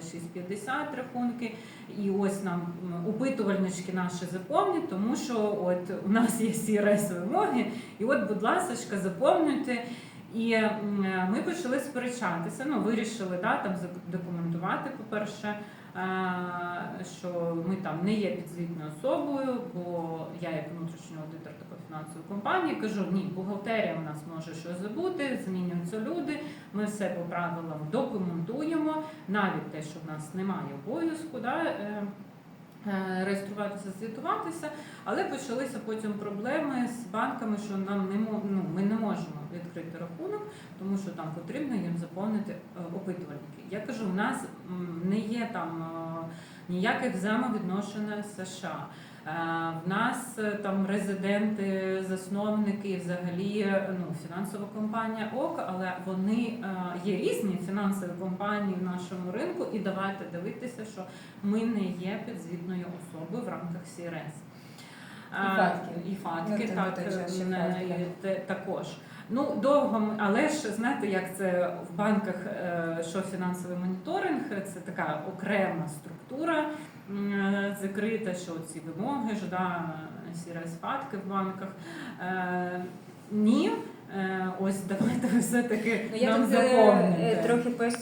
6,50 рахунки. І ось нам опитувальнички наші заповнять, тому що от у нас є CRS вимоги, і от, будь ласка, заповнюйте. І ми почали сперечатися. Ну, вирішили да, там документувати, по-перше, е, що ми там не є підзвітною особою, бо я як внутрішній аудитор такої фінансової компанії кажу, ні, бухгалтерія у нас може щось забути, змінюються люди. Ми все по правилам документуємо, навіть те, що в нас немає обов'язку. Да, е, е, Реєструватися, звітуватися, але почалися потім проблеми з банками, що нам не ну, можемо відкрити рахунок, тому що там потрібно їм заповнити е, опитувальники. Я кажу, у нас не є там е, ніяких взаємовідношень з США. Е, В нас там резиденти, засновники, взагалі ну, фінансова компанія ОК, але вони є різні фінансові компанії в нашому ринку, і давайте дивитися, що ми не є підзвітною особою в рамках СІРС. І фатки. Ну, так, е, те- також. Ну, довго, але ж знаєте, як це в банках, е, що фінансовий моніторинг, це така окрема структура закрита, що ці вимоги ж да, сіра фатки в банках. Е, Ні, ось давайте все-таки Ну, я нам е, трохи поясню.